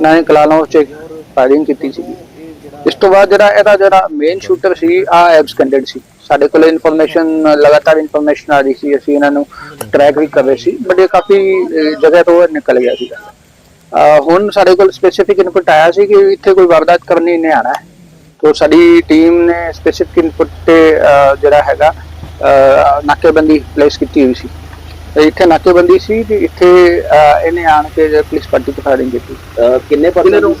ਨਾ ਹੀ ਕਲਾਨੌਰ ਚ ਫਾਇਰਿੰਗ ਕੀਤੀ ਸੀ ਇਸ ਤੋਂ ਬਾਅਦ ਜਿਹੜਾ ਇਹਦਾ ਜਿਹੜਾ ਮੇਨ ਸ਼ੂਟਰ ਸੀ ਆ ਐਬਸਕੈਂਡਡ ਸੀ। ਸਾਡੇ ਕੋਲ ਇਨਫੋਰਮੇਸ਼ਨ ਲਗਾਤਾਰ ਇਨਫੋਰਮੇਸ਼ਨ ਆ ਰਹੀ ਸੀ। ਅਸੀਂ ਇਹਨਾਂ ਨੂੰ ਟਰੈਕ ਵੀ ਕਰ ਰਹੇ ਸੀ ਬਟ ਇਹ ਕਾਫੀ ਜਗ੍ਹਾ ਤੋਂ ਨਿਕਲ ਗਿਆ ਸੀਗਾ। ਹੁਣ ਸਾਡੇ ਕੋਲ ਸਪੈਸੀਫਿਕ ਇਨਪੁਟ ਆਇਆ ਸੀ ਕਿ ਇੱਥੇ ਕੋਈ ਵਾਰਦਾਤ ਕਰਨੀ ਨਹੀਂ ਆਣਾ ਹੈ। ਤੋਂ ਸਾਡੀ ਟੀਮ ਨੇ ਸਪੈਸੀਫਿਕ ਇਨਪੁਟ ਤੇ ਜਿਹੜਾ ਹੈਗਾ ਨਾਕੇਬੰਦੀ ਪਲੇਸ ਕੀਤੀ ਹੋਈ ਸੀ। ਇੱਥੇ ਨਾਕੇਬੰਦੀ ਸੀ ਤੇ ਇੱਥੇ ਇਹਨੇ ਆਣ ਕੇ ਪੁਲਿਸ ਪਾਰਟੀ ਤੋਂ ਫਾਇਰਿੰਗ ਕੀਤੀ ਕਿੰਨੇ ਪਰਸਨ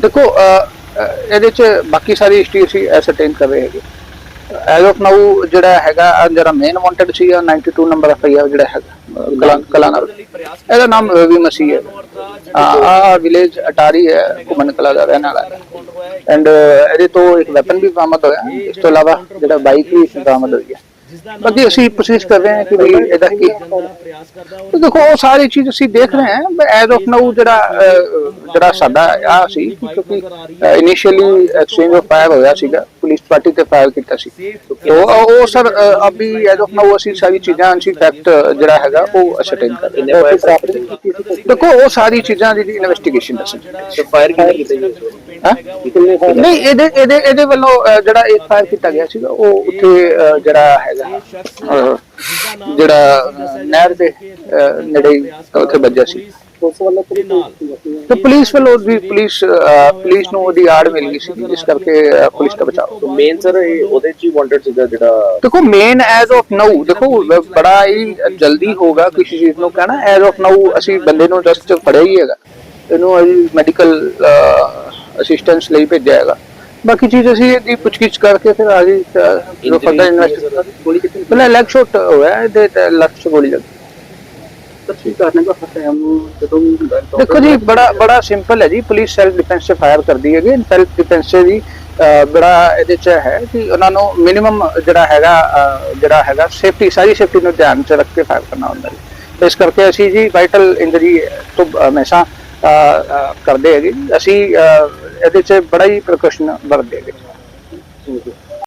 ਦੇਖੋ ਇਹਦੇ ਚ ਬਾਕੀ ਸਾਰੀ ਹਿਸਟਰੀ ਅਸੀਂ ਐਸਰਟੇਨ ਕਰ ਰਹੇ ਹੈਗੇ। ਐਜ਼ ਆਫ ਨਾਊ ਜਿਹੜਾ ਹੈਗਾ ਜਿਹੜਾ ਮੇਨ ਵਾਂਟਡ ਸੀ 92 ਨੰਬਰ ਐਫ ਆਈ ਆਰ ਜਿਹੜਾ ਹੈਗਾ ਕਲਾ ਨਾਲ ਇਹਦਾ ਨਾਮ ਰਵੀ ਮਸੀਹ ਹੈ। ਆ ਵਿਲੇਜ ਅਟਾਰੀ ਹੈ ਘੁੰਮਣ ਕਲਾ ਦਾ ਰਹਿਣ ਵਾਲਾ ਐਂਡ ਇਹਦੇ ਤੋਂ ਇੱਕ ਵੈਪਨ ਵੀ ਬਰਾਮਦ ਹੋਇਆ। ਇਸ ਤੋਂ ਇਲਾਵਾ ਜਿਹੜਾ ਬਾਈਕ ਵੀ ਬਰਾਮਦ ਹੋਈ ਹੈ। ਬਾਕੀ ਅਸੀਂ ਕੋਸ਼ਿਸ਼ ਕਰ ਰਹੇ ਹਾਂ ਕਿ ਵੀ ਇਹਦਾ ਕੀ ਤੇ ਦੇਖੋ ਉਹ ਸਾਰੀ ਚੀਜ਼ ਅਸੀਂ ਦੇਖ ਰਹੇ ਹਾਂ ਐਜ਼ ਆਫ ਨਾਊ ਜਿਹੜਾ ਜਿਹੜਾ ਸਾਡਾ ਆ ਸੀ ਕਿਉਂਕਿ ਇਨੀਸ਼ੀਅਲੀ ਐਕਸਚੇਂਜ ਆਫ ਫਾਇਰ ਹੋਇਆ ਸੀਗਾ। ਪੁਲਿਸ ਪਾਰਟੀ ਤੇ ਫਾਇਰ ਕੀਤਾ ਸੀ। ਉਹ ਸਰ ਅਭੀ ਐਜ਼ ਆਫ ਨਾਓ ਅਸੀਂ ਸਾਰੀ ਚੀਜ਼ਾਂ ਅਨਸੀ ਫੈਕਟ ਜਿਹੜਾ ਹੈਗਾ ਉਹ ਅਸਰਟੇਨ ਕਰ ਦੇਖੋ ਉਹ ਸਾਰੀ ਚੀਜ਼ਾਂ ਦੀ ਇਨਵੈਸਟੀਗੇਸ਼ਨ ਦਾ ਨਹੀਂ ਇਹਦੇ ਇਹਦੇ ਇਹਦੇ ਵੱਲੋਂ ਜਿਹੜਾ ਇਹ ਫਾਇਰ ਕੀਤਾ ਗਿਆ ਸੀ ਉਹ ਉੱਥੇ ਜਿਹੜਾ ਹੈਗਾ ਜਿਹੜਾ ਨਹਿਰ ਦੇ ਨੇੜੇ ਉੱਥੇ ਵੱਜਿਆ ਸੀ। ਪੁਲਿਸ ਵੱਲੋਂ ਤੇ ਪੁਲਿਸ ਵੱਲੋਂ ਵੀ ਪੁਲਿਸ ਪੁਲਿਸ ਨੂੰ ਉਹਦੀ ਆੜ ਮਿਲ ਗਈ ਸੀ ਜਿਸ ਕਰਕੇ ਪੁਲਿਸ ਦਾ ਬਚਾਅ। ਹੋ ਮੇਨ ਸਰ ਉਹਦੇ ਚ ਹੀ ਵਾਂਟਡ ਸੀਗਾ ਜਿਹੜਾ ਦੇਖੋ ਮੇਨ ਐਜ਼ ਆਫ ਨਾਊ ਦੇਖੋ ਬੜਾ ਹੀ ਜਲਦੀ ਹੋਗਾ ਕਿਸੇ ਚੀਜ਼ ਨੂੰ ਕਹਿਣਾ। ਐਜ਼ ਆਫ ਨਾਊ ਅਸੀਂ ਬੰਦੇ ਨੂੰ ਜਸਟ ਫੜਿਆ ਹੀ ਹੈਗਾ। ਇਹਨੂੰ ਅਸੀਂ ਮੈਡੀਕਲ ਅਸਿਸਟੈਂਸ ਲਈ ਭੇਜਿਆ ਹੈਗਾ। ਬਾਕੀ ਚੀਜ਼ ਅਸੀਂ ਇਹਦੀ ਪੁੱਛਗਿੱਛ ਕਰਕੇ ਫਿਰ ਆਗੇ ਜੋ ਫਰਦਰ ਇਨਵੈਸਟਿਗੇਸ਼ਨ ਗੋਲੀ ਕਿਤੇ ਪਹਿਲਾਂ ਲੈਗ ਸ਼ਾਟ ਹੋਇਆ ਇਹਦੇ ਤੇ 'ਚ ਗੋਲੀ ਲੱਗੀ। ਤਸਵੀਰ ਕਰਨੇ ਦਾ ਹੱਕ ਹੈ ਹਮ ਜਦੋਂ ਦੇਖੋ ਜੀ, ਬੜਾ ਬੜਾ ਸਿੰਪਲ ਹੈ ਜੀ। ਪੁਲਿਸ ਸੈਲਫ ਡਿਫੈਂਸ ਤੇ ਫਾਇਰ ਕਰਦੀ ਹੈਗੀ। ਸੈਲਫ ਡਿਫੈਂਸ ਦੀ ਬੜਾ ਇਹਦੇ ਚ ਹੈ ਕਿ ਉਹਨਾਂ ਨੂੰ ਮਿਨੀਮਮ ਜਿਹੜਾ ਹੈਗਾ ਜਿਹੜਾ ਹੈਗਾ ਸੇਫਟੀ ਸਾਰੀ ਸੇਫਟੀ ਨੂੰ ਧਿਆਨ ਚ ਰੱਖ ਕੇ ਫਾਇਰ ਕਰਨਾ ਹੁੰਦਾ ਹੈ ਇਸ ਕਰਕੇ ਅਸੀਂ ਜੀ ਵਾਈਟਲ ਇੰਜਰੀ ਤੋਂ ਹਮੇਸ਼ਾ ਕਰਦੇ ਹੈਗੇ। ਅਸੀਂ ਇਹਦੇ ਚ ਬੜਾ ਹੀ ਪ੍ਰੀਕਾਸ਼ਨ ਵਰਤਦੇ ਹੈਗੇ।